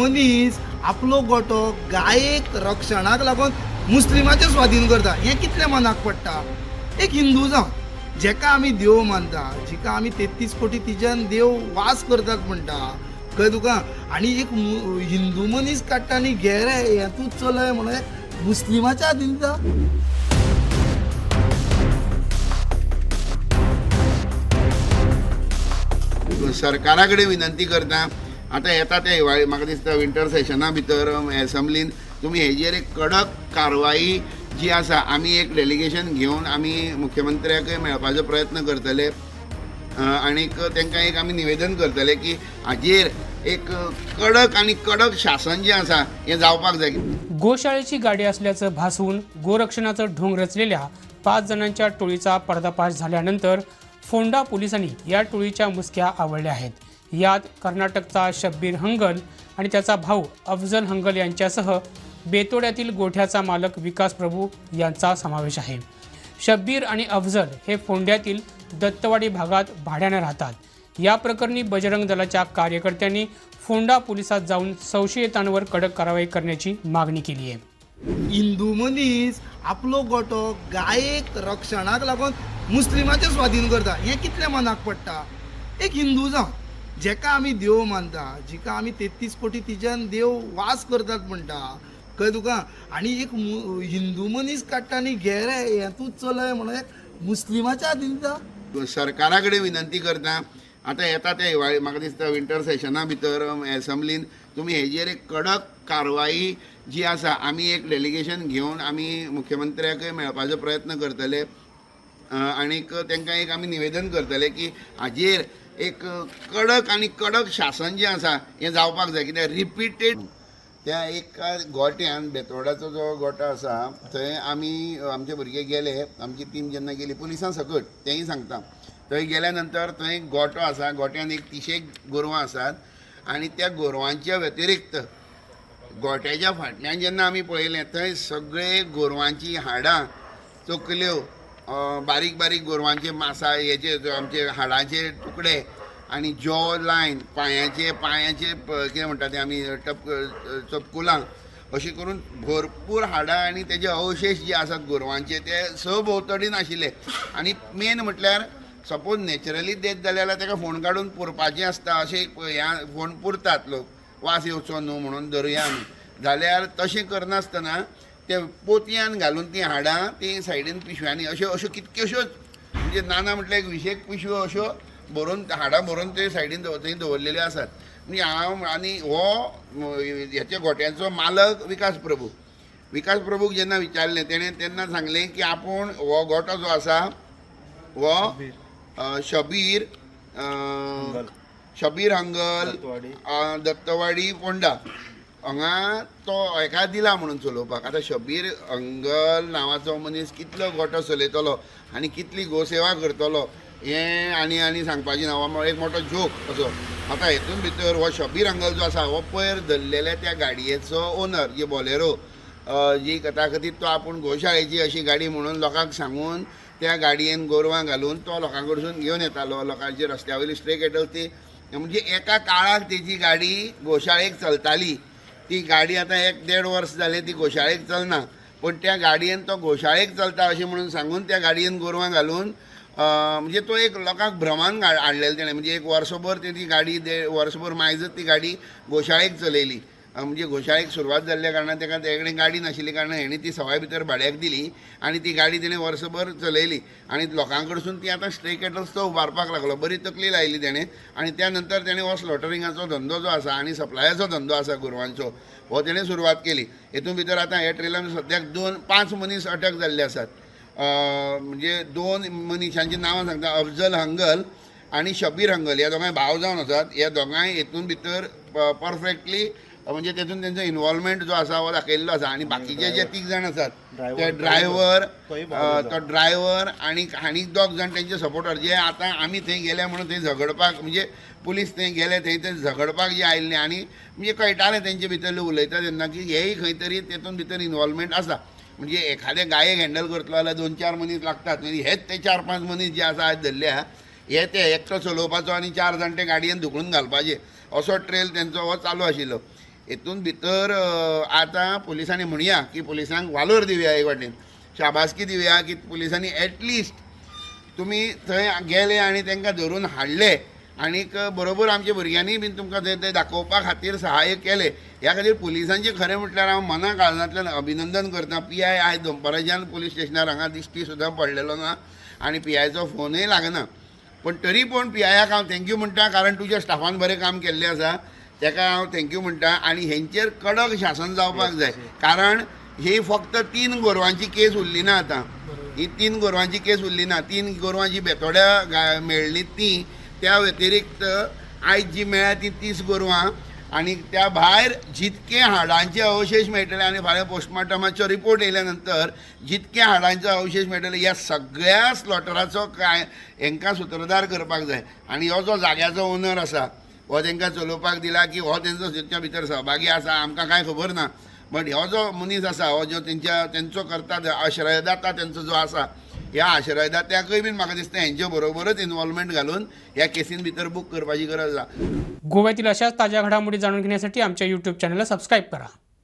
मनीस आपलो गोटो गायेक रक्षणाक लागून मुस्लिमाचे स्वाधीन करता. हें कितलें मनाक पडटा? एक हिंदू जावं जेका आमी देव मानता जिका आमी तेत्तीस कोटी तिच्यान देव वास करतात म्हणटा कळ्ळें तुका? आनी एक हिंदू मनीस काडटा आनी गेरे हे हेतूच चलय म्हणून मुस्लिमाच्या हातीन दिता सरकारा कडेन विनंती करता आतां येता ते हिवाळी म्हाका दिसता विंटर सेशना भितर एसंब्लीन तुमी हेजेर एक कडक कारवाई जी आसा आमी एक डेलिगेशन घेवन आमी मुख्यमंत्र्याक मेळपाचो प्रयत्न करतले. आनीक तांकां एक आमी निवेदन करतले की हाजेर एक कडक आनी कडक शासन जें आसा हें जावपाक जाय. गोशाळेची गाडी असल्याचं भासून गोरक्षणाचं ढोंग रचलेल्या पाच जणांच्या टोळीचा पर्दाफाश झाल्यानंतर फोंडा पोलिसांनी या टोळीच्या मुसक्या आवडल्या आहेत. यात कर्नाटकचा शब्बीर हंगल आणि त्याचा भाऊ अफजल हंगल यांच्यासह बेतोड्यातील गोठ्याचा मालक विकास प्रभू यांचा समावेश आहे. शब्बीर आणि अफजल हे फोंड्यातील दत्तवाडी भागात भाड्यानं राहतात. या प्रकरणी बजरंग दलाच्या कार्यकर्त्यांनी फोंडा पोलिसात जाऊन संशयितांवर कडक कारवाई करण्याची मागणी केली आहे. हिंदू मनीस आपलो गोटो गायेक रक्षणाक लागून मुस्लिमाचे स्वाधीन करता. हें कितल्या मनाक पडटा? एक हिंदू जावं जेका आमी देव मानता जिका आमी तेत्तीस कोटी तिच्यान देव वास करतात म्हणटा कळ्ळें तुका? आनी एक हिंदू मनीस काडटा आनी घे रे हेतूच चलय म्हणून एक मुस्लिमाच्या हातीन दिता सरकारा कडेन विनंती करता आतां येता ते हिवाळी म्हाका दिसता विंटर सेशना भितर एसंब्लीन तुमी हेजेर एक कडक कारवाई जी आसा आमी एक डेलिगेशन घेवन आमी मुख्यमंत्र्याक मेळपाचो प्रयत्न करतले. आनीक तांकां एक आमी निवेदन करतले की हाजेर एक कडक आनी कडक शासन जें आसा हें जावपाक जाय. कित्याक रिपिटेड त्या एका गोट्यान बेतोडाचो जो गोठो आसा थंय आमी आमचे भुरगे गेले. आमची टीम जेन्ना गेली पुलिसां सकट तेंय सांगता. थंय गेल्या नंतर थंय एक गोठो आसा गोट्यान एक तिशेक गोरवां आसात. आनी त्या गोरवांच्या व्यतिरिक्त गोट्याच्या फाटल्यान जेन्ना आमी पळयलें थंय सगळे गोरवांची हाडां चोकल्यो बारीक बारीक गोरवांचे मासा हेचे आमचे हाडांचे तुकडे आनी जॉ लायन पांयाचे पांयाचे कितें म्हणटा ते आमी टप चपकुलां अशें करून भरपूर हाडां आनी तेजे अवशेश जे आसात गोरवांचे ते सभोंवतणीन आशिल्ले आनी मेन म्हटल्यार सपोज नॅचरली देत जाले जाल्यार ताका फोण काडून पुरपाचें आसता अशें ह्या फोण पुरतात लोक. वास येवचो न्हू म्हणून धरुया आमी जाल्यार तशें करनासतना ते पोतयान घालून ती हाडां ती सायडीन पिशव्यांनी अश्यो अश्यो कितक्योश्योच म्हणजे नाना म्हटल्यार एक विशेक पिशव्यो अश्यो भरून हाडां भरून ते सायडीन थंय दवरलेल्यो आसात. म्हणजे हांव आनी हो म, हेच्या गोट्याचो मालक विकास प्रभू. विकास प्रभूक जेन्ना विचारलें तेणें तेन्ना सांगलें की आपूण हो गोठो जो आसा हो शबीर. शबीर हंगल. दत्तवाडी. फोंडा हांगा तो हेका दिला म्हणून चलोवपाक. आतां शबीर अंगल नांवाचो मनीस कितलो गोठो चलयतलो आनी कितली गोसेवा करतलो हें आनी आनी सांगपाचें ना हो एक मोठो जोक असो. आतां हेतून भितर हो शबीर अंगल जो आसा हो पयर धरलेल्या त्या गाडयेचो ओनर जे बॉलेरो जी कथाकथीत तो आपूण गोशाळेची अशी गाडी म्हणून लोकांक सांगून त्या गाडयेन गोरवां घालून तो लोकां कडसून घेवन येतालो लोकांची रस्त्या वयली स्ट्रे केटल ती. म्हणजे एका काळाक तेजी गाडी गोशाळेक चलताली. ती गाडी आतां एक देड वर्स जालें ती घोशाळेक चलना. पूण त्या गाडयेन तो घोशाळेक चलता अशें म्हणून सांगून त्या गाडयेन गोरवां घालून म्हणजे तो एक लोकांक भ्रमान हाडलेलो तेणें म्हणजे एक वर्सभर ती गाडी दे वर्सभर मायजत ती गाडी घोशाळेक चलयली. म्हणजे घोशाळेक सुरवात जाल्ल्या कारणान ताका ते कडेन गाडी नाशिल्ल्या कारणान हेणी ती सवाय भितर भाड्याक दिली आनी ती गाडी तेणें वर्सभर चलयली. आनी लोकां कडसून ती आतां स्ट्रे कॅटल्स तो उबारपाक लागलो. बरी तकली लायली तेणें. आनी त्या नंतर तेणें हो स्लॉटरिंगाचो धंदो जो आसा आनी सप्लायाचो धंदो आसा गोरवांचो हो तेणें सुरवात केली. हेतून भितर आतां हे ट्रेलान सद्याक दोन पांच मनीस अटक जाल्ले आसात. म्हणजे दोन मनीशांची नांवां सांगता अफजल हंगल आनी शबीर हंगल. ह्या दोगांय भाव जावन आसात. ह्या दोगांय हेतून भितर परफेक्टली म्हणजे तेतून तेंचो इन्वॉल्वमेंट जो आसा हो दाखयल्लो आसा आनी बाकीचे जे तीग जाण आसात ते ड्रायव्हर तो ड्रायव्हर आनी आनी दोग जाण तेंचे सपोर्टर जे आतां आमी थंय गेले म्हणून थंय झगडपाक म्हणजे पुलीस थंय गेले थंय ते झगडपाक जे आयिल्ले आनी म्हणजे कळटालें तेंचे भितरले उलयता तेन्ना की हेय खंय तरी तेतून भितर इन्वॉल्वमेंट आसा म्हणजे एखादे गायक हँडल करतलो जाल्यार दोन चार मनीस लागतात. म्हणजे हेच ते चार पांच मनीस जे आसा आज धरल्या हे ते एकटो चलोवपाचो आनी चार जाण ते गाडयेन धुकळून घालपाचे. असो ट्रेल तेंचो हो चालू आशिल्लो. हेतून भितर आतां पुलिसांनी म्हणया की पुलिसांक वालोर दिवया एक वाटेन. शाबासकी दिवया की पुलिसांनी एटलिस्ट तुमी थंय गेले आनी तांकां धरून हाडले. आनीक बरोबर आमच्या भुरग्यांनी बीन तुमकां थंय ते दाखोवपा खातीर सहाय्य केले. ह्या खातीर पुलिसांचें खरें म्हटल्यार हांव मना काळजांतल्यान अभिनंदन करता. पी आय आयज दनपाराच्यान पुलीस स्टेशनार हांगा दिश्टी सुद्दां पडलेलो ना आनी पी आयचो फोनूय लागना. पण तरी पूण पी आयाक हांव थँक्यू म्हणटा कारण तुज्या स्टाफान बरें काम केल्लें आसा. ताका हांव थँक्यू म्हणटा. आनी हेंचेर कडक शासन जावपाक जाय. कारण ही फक्त तीन गोरवांची केस उरली ना आतां. ही तीन गोरवांची केस उरली ना. तीन गोरवां जी बेतोड्या मेळ्ळी ती. त्या व्यतिरिक्त आयज जी मेळ्ळ्या ती तीस गोरवां. आनी त्या भायर जितके हाडांचे अवशेश मेळटले आनी फाल्यां पोस्टमॉर्टमाचो रिपोर्ट येयल्या नंतर जितके हाडांचे अवशेश मेळटले ह्या सगळ्या स्लॉटराचो काय हांकां सुत्रधार करपाक जाय. आनी हो जो जाग्याचो ओनर आसा हो तांकां चलोवपाक दिला की हो तेंचो तेंच्या भितर सहभागी आसा आमकां कांय खबर ना. बट हो जो मनीस आसा हो जो तेंच्या तेंचो करता आश्रयदाता तेंचो जो आसा ह्या आश्रयदात्याकय बीन म्हाका दिसता हेंचे बरोबरच इन्वॉल्वमेंट घालून ह्या केसीन भितर बूक करपाची गरज आसा. गोव्यातील अशाच ताज्या घडामोडी जाणून घेण्यासाठी आमच्या यूट्यूब चॅनलला सबस्क्राईब करा.